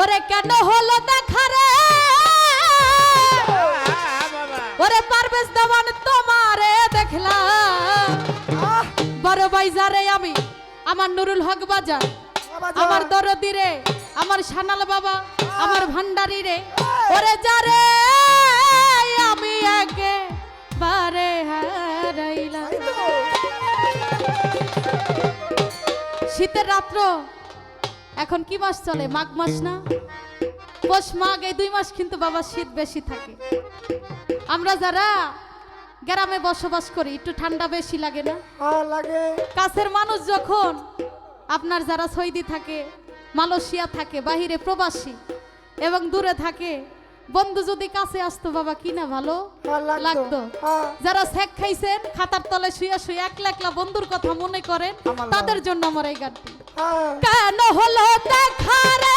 ওরে কেন হলো দেখা রে ওরে পারবেশ দেওয়ান তোমারে দেখলাম। বড় বাইজারে আমি আমার নুরুল হক বাজার। আমার দরদি রে আমার সানাল বাবা আমার ভান্ডারি রে ওরে যারে আমি আগে বারে হারাইলাম শীতের রাত্র এখন কি মাস চলে? মাঘ মাস না? পৌষ মাঘ এই দুই মাস কিন্তু বাবা শীত বেশি থাকে। আমরা যারা গ্রামে বসবাস করি একটু ঠান্ডা বেশি লাগে না? হ্যাঁ, লাগে। কাছের মানুষ যখন আপনার যারা সৈদি থাকে মালয়েশিয়া থাকে বাহিরে প্রবাসী এবং দূরে থাকে বন্ধু যদি কাছে আসতো বাবা কি না ভালো? লাগতো। যারা শেখ খাইছেন খাতার তলে শুয়ে শুয়ে একলা একলা বন্ধুর কথা মনে করেন তাদের জন্য আমার এই গানটি। কেন হলো দেখা রে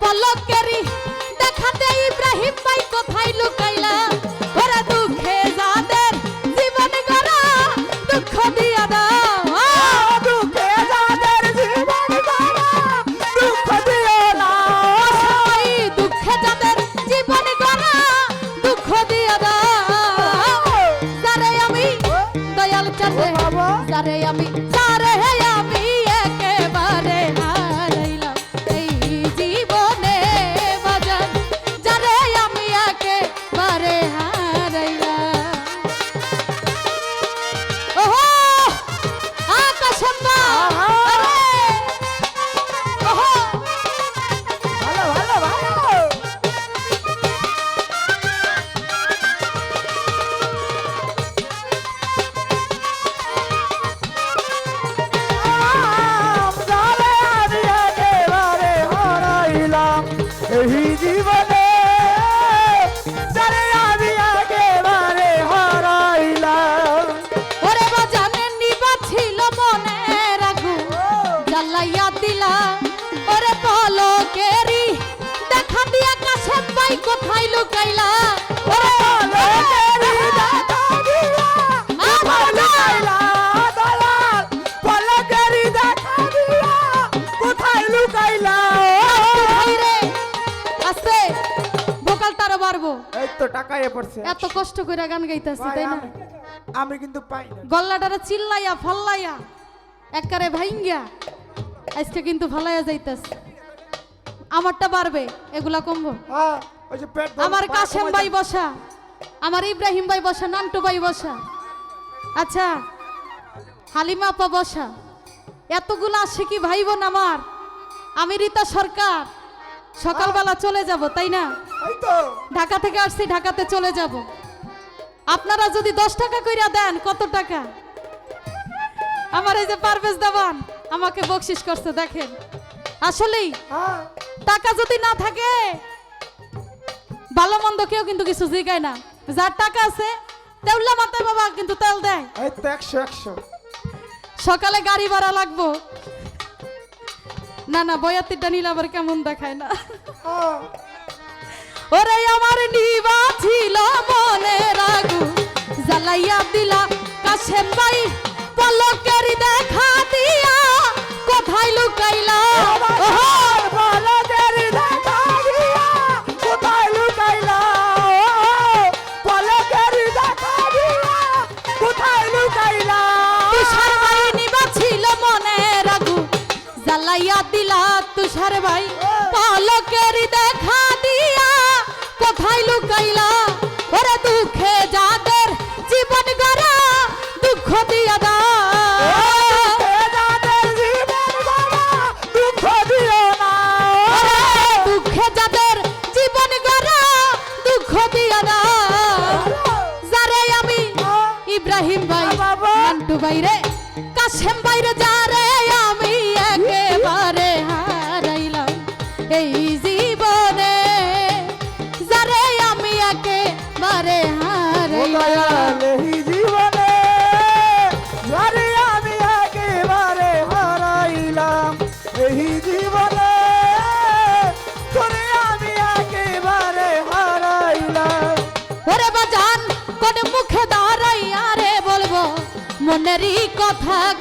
পলকেরি দেখাতে ইব্রাহিম ভাই কোথায় লুকাই এত টাকা এ পড়ছে। এত কষ্ট করে গান গাইতেছি তাই না? আমি- কিন্তু পাই না। গল্লাটারে চিল্লাইয়া ফাল্লাইয়া এককারে ভাইঙ্গিয়া আজকে কিন্তু ফালাইয়া যাইতাছে। আমারটা বাড়বে এগুলা কমবো। হ্যাঁ, আমার কাশেম ভাই বসা আমার ইব্রাহিম ভাই বসা নান্টু ভাই বসা। আচ্ছা হালিমা আপা বসা। এতগুলো আসে কি ভাই বোন আমার? আমি রীতা সরকার। সকালবেলা চলে যাব তাই না? এই তো ঢাকা থেকে আসছি ঢাকাতে চলে যাব। আপনারা যদি দশ টাকা কইরা দেন কত টাকা? আমার এই যে পারভেজ দেওয়ান আমাকে বকশিস করছে দেখেন। আসলেই হ্যাঁ। টাকা যদি না থাকে ভালো মন্দ কেউ কিন্তু কিছু জিগায় না। যার টাকা আছে তেউলা মাথায় বাবা কিন্তু তেল দেয়। সকালে গাড়ি ভাড়া লাগবো। না না বয়াতিটা নিলে আবার কেমন দেখায় না। হ্যাঁ। ওরে আমার নিবা ছিল মনে রাগু জ্বালাইয়া দিলা কাশেম ভাই পলকের দেখা দিয়া কোথায় লুকাইলা? মনে জ্বালাইয়া দিলা তুষার ভাই পলকের দেখা কোথায় ওরে দুঃখে যাদের জীবন গড়া দুঃখ দিয়া দিও আমি ইব্রাহিম ভাই নান্টু ভাই রে কাশেম ভাই রে যারে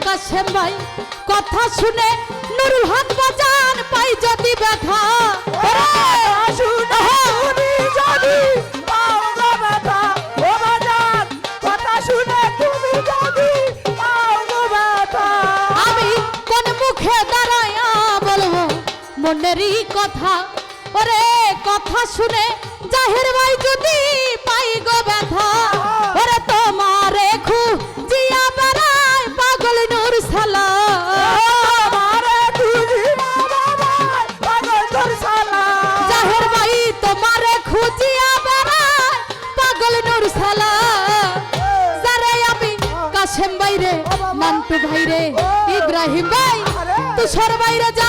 কাশেম ভাই, কথা শুনে নুরুল হক বাজান পাই যদি ব্যথা। মনেরই কথা। ওরে, কথা শুনে জাহির ভাই যদি পাই গো ব্যথা। সরবাইরা যা